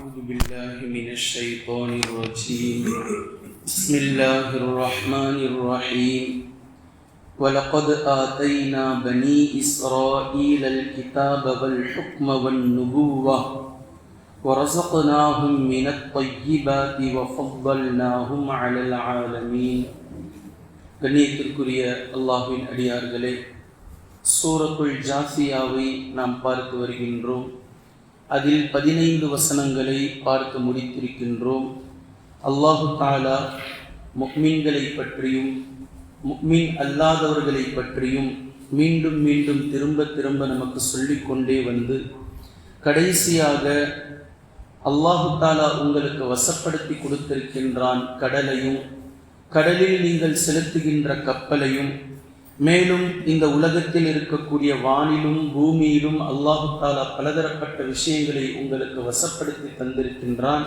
أعوذ بالله من الشيطان الرجيم بسم الله الرحمن الرحيم ولقد آتينا بني إسرائيل الكتاب والحكم والنبوة ورزقناهم من الطيبات وفضلناهم على العالمين கண்ணியத்திற்குரிய அல்லாஹ்வின் அடியார்களே சூரத்துல் ஜாசியாவை நாம் பார்த்து வருகின்றோம் அதில் பதினைந்து வசனங்களை பார்த்து முடித்திருக்கின்றோம். அல்லாஹு தாலா முக்மீன்களை பற்றியும் முக்மீன் அல்லாதவர்களை பற்றியும் மீண்டும் மீண்டும் திரும்ப திரும்ப நமக்கு சொல்லிக்கொண்டே வந்து கடைசியாக அல்லாஹு தாலா உங்களுக்கு வசப்படுத்தி கொடுத்திருக்கின்றான் கடலையும் கடலில் நீங்கள் செலுத்துகின்ற கப்பலையும் மேலும் இந்த உலகத்தில் இருக்கக்கூடிய வானிலும் பூமியிலும் அல்லாஹு தாலா பலதரப்பட்ட விஷயங்களை உங்களுக்கு வசப்படுத்தி தந்திருக்கின்றான்.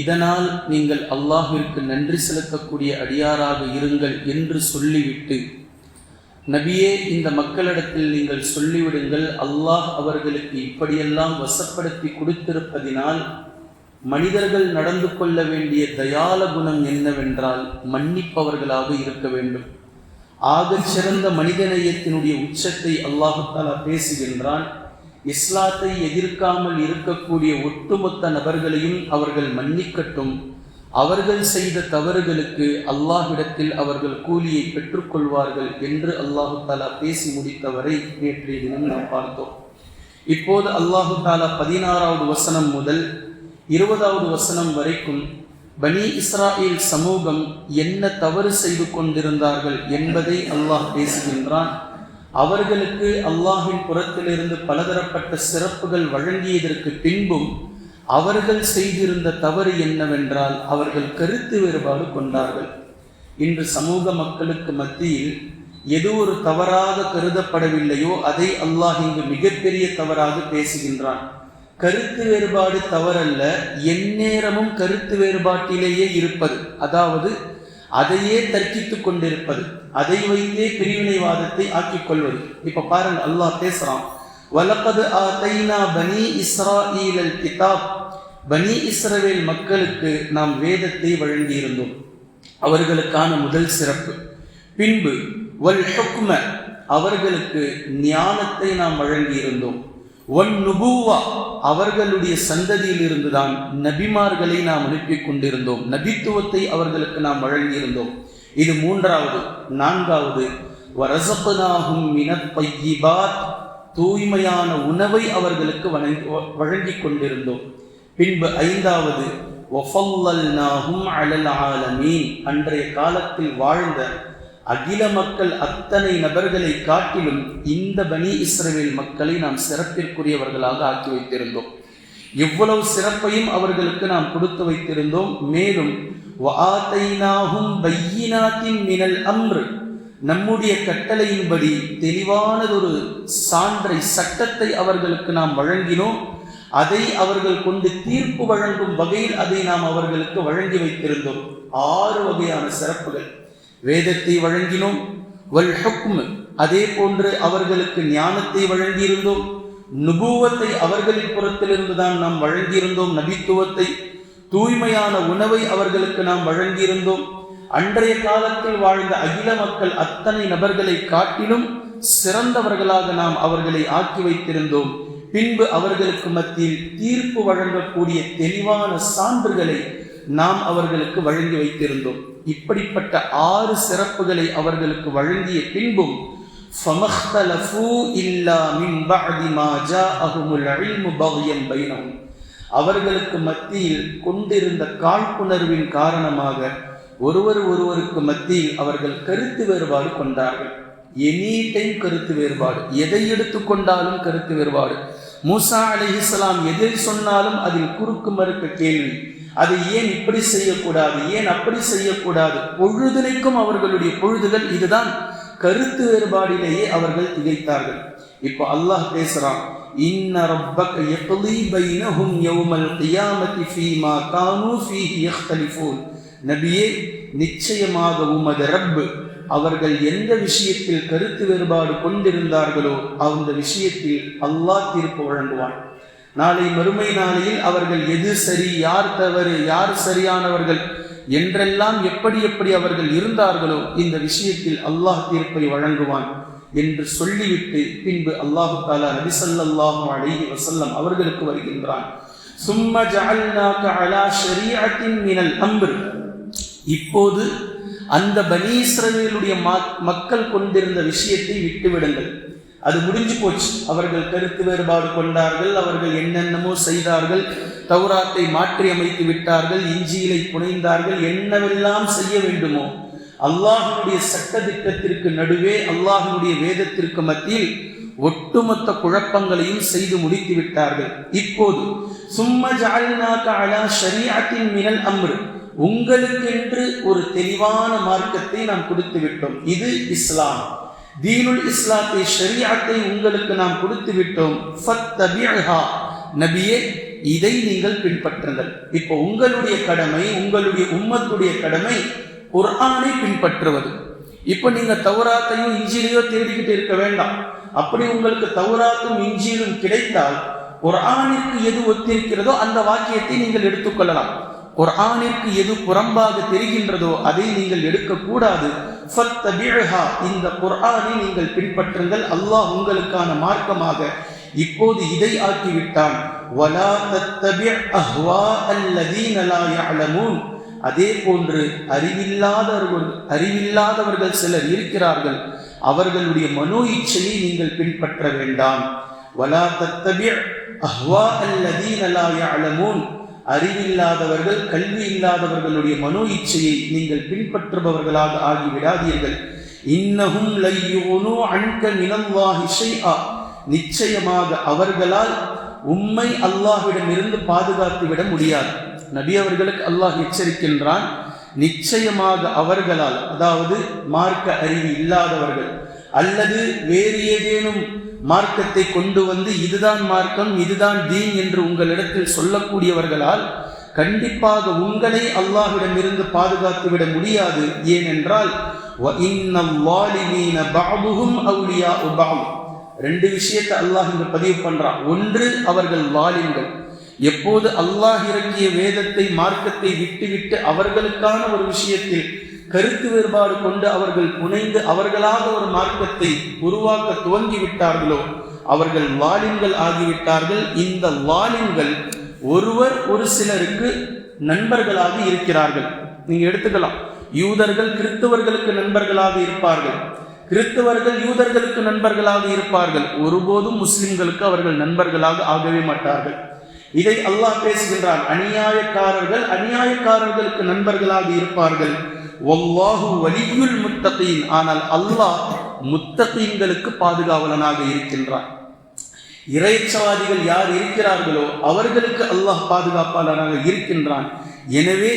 இதனால் நீங்கள் அல்லாஹிற்கு நன்றி செலுத்தக்கூடிய அடியாராக இருங்கள் என்று சொல்லிவிட்டு நபியே இந்த மக்களிடத்தில் நீங்கள் சொல்லிவிடுங்கள் அல்லாஹ் அவர்களுக்கு இப்படியெல்லாம் வசப்படுத்தி கொடுத்திருப்பதினால் மனிதர்கள் நடந்து கொள்ள வேண்டிய தயால குணம் என்னவென்றால் மன்னிப்பவர்களாக இருக்க வேண்டும். ஆகச் சிறந்த மனிதநேயத்தினுடைய உச்சத்தை அல்லாஹாலா பேசுகின்றான். இஸ்லாத்தை எதிர்க்காமல் இருக்கக்கூடிய ஒட்டுமொத்த நபர்களையும் அவர்கள் மன்னிக்கட்டும். அவர்கள் செய்த தவறுகளுக்கு அல்லாஹ்விடத்தில் அவர்கள் கூலியை பெற்றுக்கொள்வார்கள் என்று அல்லாஹு தாலா பேசி முடித்தவரை நேற்றைய தினம் நாம் பார்த்தோம். இப்போது அல்லாஹு தாலா பதினாறாவது வசனம் முதல் இருபதாவது வசனம் வரைக்கும் பனி இஸ்ராயில் சமூகம் என்ன தவறு செய்து கொண்டிருந்தார்கள் என்பதை அல்லாஹ் பேசுகின்றான். அவர்களுக்கு அல்லாஹின் புறத்திலிருந்து பலதரப்பட்ட சிறப்புகள் வழங்கியதற்கு பின்பும் அவர்கள் செய்திருந்த தவறு என்னவென்றால் அவர்கள் கருத்து வேறுபாடு கொண்டார்கள். இன்று சமூக மக்களுக்கு மத்தியில் எது ஒரு தவறாக கருதப்படவில்லையோ அதை அல்லாஹ் இங்கு மிகப்பெரிய தவறாக பேசுகின்றான். கருத்து வேறுபாடு தவறல்ல எந்நேரமும் கருத்து வேறுபாட்டிலேயே இருப்பது. அதாவது அதையே தர்க்கித்துக் கொண்டிருப்பது. அதை வைத்தே பிரிவினைவாதத்தை ஆக்கிக் கொள்வது. இப்ப பாருங்க அல்லாஹ் பேசுறான் வலப்பது ஆத்தைனா பனி இஸ்ராஈலல் கிதாப். பனி இஸ்ரவேல் மக்களுக்கு நாம் வேதத்தை வழங்கியிருந்தோம். அவர்களுக்கான முதல் சிறப்பு. பின்பு வல் ஹுக்ம. அவர்களுக்கு ஞானத்தை நாம் வழங்கியிருந்தோம். ஒன் நுபுவா அவர்களுடைய சந்ததியில் இருந்துதான் நபிமார்களை நாம் அனுப்பி கொண்டிருந்தோம். நபித்துவத்தை அவர்களுக்கு நாம் வழங்கியிருந்தோம். இது மூன்றாவது. நான்காவது. வரசப்பனாகும் மினப்பையிபாத் தூய்மையான உணவை அவர்களுக்கு வழங்கி கொண்டிருந்தோம். பின்பு ஐந்தாவது. அலல் ஆலமீன் அன்றைய காலத்தில் வாழ்ந்த அகில மக்கள் அத்தனை நபர்களை காட்டிலும் இந்த பனி இஸ்ரவேல் மக்களை நாம் சிறப்பிற்குரியவர்களாக ஆக்கி வைத்திருந்தோம். இவ்வளவு சிறப்பையும் அவர்களுக்கு நாம் கொடுத்து வைத்திருந்தோம். மேலும் மினல் அம்ரு. நம்முடைய கட்டளையின்படி தெளிவானதொரு சான்றை சட்டத்தை அவர்களுக்கு நாம் வழங்கினோம். அதை அவர்கள் கொண்டு தீர்ப்பு வழங்கும் வகையில் அதை நாம் அவர்களுக்கு வழங்கி வைத்திருந்தோம். ஆறு வகையான சிறப்புகள். வேதத்தை வழங்கினோம். வல் ஹுக்ம் அதே போன்று அவர்களுக்கு ஞானத்தை வழங்கியிருந்தோம். நுபுவத்தை அவர்களின் புறத்திலிருந்து தான் நாம் வழங்கியிருந்தோம். நபித்துவத்தை தூய்மையான உணவை அவர்களுக்கு நாம் வழங்கியிருந்தோம். அன்றைய காலத்தில் வாழ்ந்த அகில மக்கள் அத்தனை நபர்களை காட்டிலும் சிறந்தவர்களாக நாம் அவர்களை ஆக்கி வைத்திருந்தோம். பின்பு அவர்களுக்கு மத்தியில் தீர்ப்பு வழங்கக்கூடிய தெளிவான சான்றுகளை நாம் அவர்களுக்கு வழங்கி வைத்திருந்தோம். இப்படிப்பட்ட ஆறு சிறப்புகளை அவர்களுக்கு வழங்கிய பின்பும் அவர்களுக்கு மத்தியில் கொண்டிருந்த காழ்ப்புணர்வின் காரணமாக ஒருவர் ஒருவருக்கு மத்தியில் அவர்கள் கருத்து வேறுபாடு கொண்டார்கள். எனி டைம் கருத்து வேறுபாடு எதை எடுத்துக்கொண்டாலும் கருத்து வேறுபாடு. மூசா அலி இஸ்லாம் எதை சொன்னாலும் அதில் குறுக்கு மறுக்க கேள்வி. அதை ஏன் இப்படி செய்யக்கூடாது ஏன் அப்படி செய்யக்கூடாது? பொழுதுனைக்கும் அவர்களுடைய பொழுதுகள் இதுதான். கருத்து வேறுபாடிலேயே அவர்கள் திகைத்தார்கள். இப்போ அல்லாஹ் பேசுறான் இன்ன ரப்பக யக்லி பைனஹும் யௌமல் கியாமத்தி ஃபீமா கானூ ஃபீஹி யக்தலிஃபூன். நபியே நிச்சயமாக உமது ரப்பு அவர்கள் எந்த விஷயத்தில் கருத்து வேறுபாடு கொண்டிருந்தார்களோ அந்த விஷயத்தில் அல்லாஹ் தீர்ப்பு வழங்குவான். நாளை மறுமை நாளையில் அவர்கள் எது சரி யார் தவறு யார் சரியானவர்கள் என்றெல்லாம் எப்படி எப்படி அவர்கள் இருந்தார்களோ இந்த விஷயத்தில் அல்லாஹ் தீர்ப்பை வழங்குவான் என்று சொல்லிவிட்டு பின்பு அல்லாஹு தாலா நபிசல்லாஹு அலைஹி வசல்லம் அவர்களுக்கு வருகின்றான். சும்ம ஜஅல்நாக அலா ஷரீஅத்தின் மினல் அம்ர். இப்போது அந்த பனீஸ்ரவேலுடைய மக்கள் கொண்டிருந்த விஷயத்தை விட்டுவிடுங்கள். அது முடிஞ்சு போச்சு. அவர்கள் கருத்து வேறுபாடு கொண்டார்கள். அவர்கள் என்னென்னமோ செய்தார்கள். தௌராத்தை மாற்றி அமைத்து விட்டார்கள். இஞ்சியிலை புனைந்தார்கள். என்னவெல்லாம் செய்ய வேண்டுமோ அல்லாஹனுடைய சட்ட திட்டத்திற்கு நடுவே அல்லாஹனுடைய வேதத்திற்கு மத்தியில் ஒட்டுமொத்த குழப்பங்களையும் செய்து முடித்து விட்டார்கள். இப்போது சும்ம ஜாலினாக அலா ஷரியாத்தின் மினல் அம்ரு உங்களுக்கென்று ஒரு தெளிவான மார்க்கத்தை நாம் கொடுத்து விட்டோம் இது இஸ்லாம். தீனுல் இஸ்லாத்தை ஷரியாத்தை உங்களுக்கு நாம் கொடுத்து விட்டோம் நபியே இதை நீங்கள் பின்பற்றுங்கள். இப்போ உங்களுடைய கடமை உங்களுடைய உம்மத்துடைய கடமை குர்ஆனை பின்பற்றுவது. இப்போ நீங்க தௌராத்தையும் இஞ்சிலையோ தேடிக்கிட்டு இருக்க வேண்டாம். அப்படி உங்களுக்கு தௌராத்தும் இஞ்சியிலும் கிடைத்தால் குர்ஆனிற்கு எது ஒத்திருக்கிறதோ அந்த வாக்கியத்தை நீங்கள் எடுத்துக்கொள்ளலாம். குர்ஆனிற்கு எது புறம்பாக தெரிகின்றதோ அதை நீங்கள் எடுக்கக்கூடாது. இந்த குர்ஆனை நீங்கள் பின்பற்றுங்கள். அல்லாஹ் உங்களுக்கான மார்க்கமாக. இப்போது இதை ஆக்கிவிட்டான். அதே போன்று அறிவில்லாதவர்கள் அறிவில்லாதவர்கள் சிலர் இருக்கிறார்கள். அவர்களுடைய மனோ இச்சையை நீங்கள் பின்பற்ற வேண்டாம். வலா தத்தபிய அஹ்வா அல்லதீன் அலா அலமூன் அறிவில்லாதவர்கள் கல்வி இல்லாதவர்களுடைய மனோ இச்சையை நீங்கள் பின்பற்றுபவர்களாக ஆகிவிடாதீர்கள். இன்னகும் லையோனோ அன்க மினல்லாஹி ஆ நிச்சயமாக அவர்களால் உம்மை அல்லாஹ்விடமிருந்து பாதுகாத்து விட முடியாது. நபி அவர்களுக்கு அல்லாஹ் எச்சரிக்கின்றான் நிச்சயமாக அவர்களால் அதாவது மார்க்க அறிவு இல்லாதவர்கள் அல்லது வேறு ஏதேனும் மார்க்கத்தை கொண்டு வந்து இதுதான் மார்க்கம் இதுதான் தீன் என்று உங்களிடத்தில் சொல்லக்கூடியவர்களால் கண்டிப்பாக உங்களை அல்லாஹ்விடமிருந்து பாதுகாத்துவிட முடியாது. ஏனென்றால் ரெண்டு விஷயத்தை அல்லாஹ் இங்கு பதிவு பண்றான். ஒன்று அவர்கள் வாலின்கள் எப்போது அல்லாஹ் இறங்கிய வேதத்தை மார்க்கத்தை விட்டுவிட்டு அவர்களுக்கான ஒரு விஷயத்தில் கருத்து வேறுபாடு கொண்டு அவர்கள் புனைந்து அவர்களாக ஒரு மார்க்கத்தை உருவாக்க துவங்கி விட்டார்களோ அவர்கள் வாலின்கள் ஆகிவிட்டார்கள். இந்த வாலின்கள் ஒருவர் ஒரு சிலருக்கு நண்பர்களாக இருக்கிறார்கள். நீங்க எடுத்துக்கலாம். யூதர்கள் கிறிஸ்தவர்களுக்கு நண்பர்களாக இருப்பார்கள். கிறிஸ்தவர்கள் யூதர்களுக்கு நண்பர்களாக இருப்பார்கள். ஒருபோதும் முஸ்லிம்களுக்கு அவர்கள் நண்பர்களாக ஆகவே மாட்டார்கள். இதை அல்லாஹ் பேசுகின்றான். அநியாயக்காரர்கள் அநியாயக்காரர்களுக்கு நண்பர்களாக இருப்பார்கள். ஒல்லாஹு வலியுல் முத்தகையின் ஆனால் அல்லாஹ் முத்தகீன்களுக்கு பாதுகாவலனாக இருக்கின்றான். இறைச்சவாதிகள் யார் இருக்கிறார்களோ அவர்களுக்கு அல்லாஹ் பாதுகாப்பாளராக இருக்கின்றான். எனவே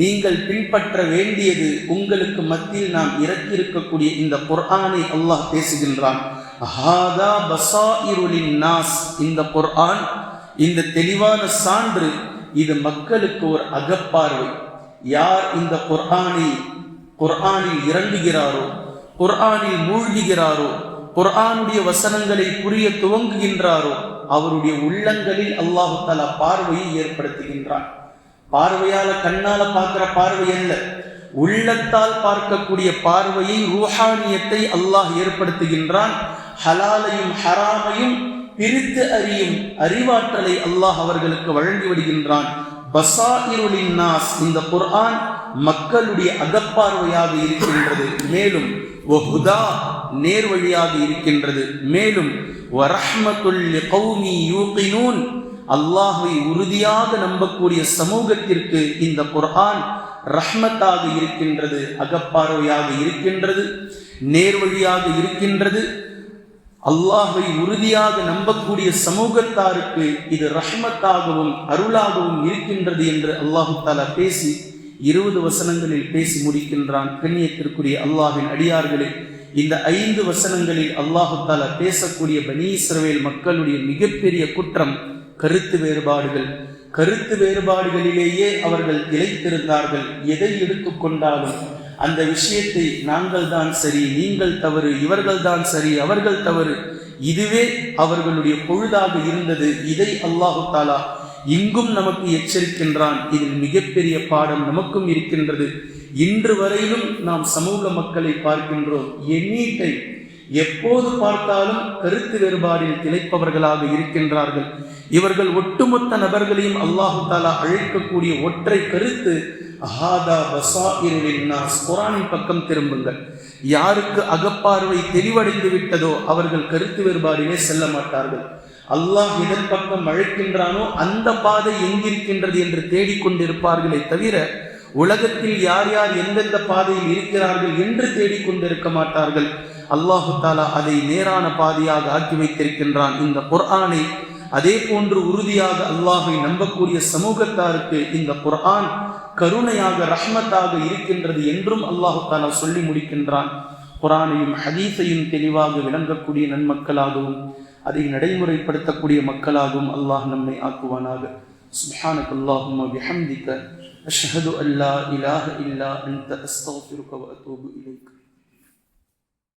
நீங்கள் பின்பற்ற வேண்டியது உங்களுக்கு மத்தியில் நாம் இறக்கியிருக்கக்கூடிய இந்த குர்ஆனை அல்லாஹ் பேசுகின்றான். நாஸ் இந்த குர்ஆன் இந்த தெளிவான சான்று இது மக்களுக்கு ஒரு அகப்பார்வை. யார் இந்த குர்ஆனில் குர்ஆனில் இறங்குகிறாரோ குர்ஆனில் மூழ்குகிறாரோ குர்ஆனுடைய வசனங்களை புரிய துவங்குகின்றாரோ அவருடைய உள்ளங்களில் அல்லாஹு தலா பார்வையை ஏற்படுத்துகின்றான். பார்வையால கண்ணால பார்க்கிற பார்வை அல்ல உள்ளத்தால் பார்க்கக்கூடிய பார்வையை ரூஹானியத்தை அல்லாஹ் ஏற்படுத்துகின்றான். ஹலாலையும் ஹராமையும் பிரித்து அறியும் அறிவாற்றலை அல்லாஹ் அவர்களுக்கு வழங்கி விடுகின்றான் பசாயிருளின் நாஸ் இந்த குர்ஆன் மக்களுடைய அகப்பார்வையாக இருக்கின்றது. மேலும் ஒஹுதா நேர்வழியாக இருக்கின்றது. மேலும் யூகினூன் அல்லாஹை உறுதியாக நம்பக்கூடிய சமூகத்திற்கு இந்த குர்ஆன் ரஹ்மத்தாக இருக்கின்றது அகப்பார்வையாக இருக்கின்றது நேர்வழியாக இருக்கின்றது. அல்லாஹை உறுதியாக நம்பக்கூடிய சமூகத்தாருக்கு இது ரஹ்மத்தாகவும் அருளாகவும் இருக்கின்றது என்று அல்லாஹு தாலா பேசி இருபது வசனங்களில் பேசி முடிக்கின்றான். கண்ணியத்திற்குரிய அல்லாஹின் அடியார்களே இந்த ஐந்து வசனங்களில் அல்லாஹு தாலா பேசக்கூடிய பனீஸ்ரவேல் மக்களுடைய மிகப்பெரிய குற்றம் கருத்து வேறுபாடுகள். கருத்து வேறுபாடுகளிலேயே அவர்கள் இழைத்திருந்தார்கள். எதை எடுத்துக்கொண்டாலும் அந்த விஷயத்தை நாங்கள் தான் சரி நீங்கள் தவறு இவர்கள் தான் சரி அவர்கள் தவறு. இதுவே அவர்களுடைய பொழுதாக இருந்தது. இதை அல்லாஹு தாலா இங்கும் நமக்கு எச்சரிக்கின்றான். இதில் மிகப்பெரிய பாடம் நமக்கும் இருக்கின்றது. இன்று வரையிலும் நாம் சமூக மக்களை பார்க்கின்றோம். எனி டைம் எப்போது பார்த்தாலும் கருத்து வேறுபாடில் திளைப்பவர்களாக இருக்கின்றார்கள். இவர்கள் ஒட்டுமொத்த நபர்களையும் அல்லாஹு தாலா அழைக்கக்கூடிய ஒற்றை கருத்து அஹாதா பசாஇருளின் நாஸ் குரானின் பக்கம் திரும்புங்கள். யாருக்கு அகப்பார்வை தெளிவடைந்து விட்டதோ அவர்கள் கருத்து வேறுபாடிலே செல்ல மாட்டார்கள். அல்லாஹ் எதன் பக்கம் அழைக்கின்றானோ அந்த பாதை எங்கிருக்கின்றது என்று தேடிக்கொண்டிருப்பார்களே தவிர உலகத்தில் யார் யார் எந்தெந்த பாதையில் இருக்கிறார்கள் என்று தேடிக்கொண்டிருக்க மாட்டார்கள். அல்லாஹு தாலா அதை நேரான பாதையாக ஆக்கி வைத்திருக்கின்றான். இந்த குர்ஆனை அதே போன்று உறுதியாக அல்லாஹை நம்பக்கூடிய சமூகத்தாருக்கு இந்த குர்ஆன் கருணையாக ரஹ்மத்தாக இருக்கின்றது என்றும் அல்லாஹு தாலா சொல்லி முடிக்கின்றான் குரானையும் ஹதீஸையும் தெளிவாக விளங்கக்கூடிய நன்மக்களாகவும் அதை நடைமுறைப்படுத்தக்கூடிய மக்களாகவும் அல்லாஹ் நம்மை ஆக்குவானாக سبحانك اللهم وبحمدك أشهد أن لا إله إلا أنت أستغفرك وأتوب إليك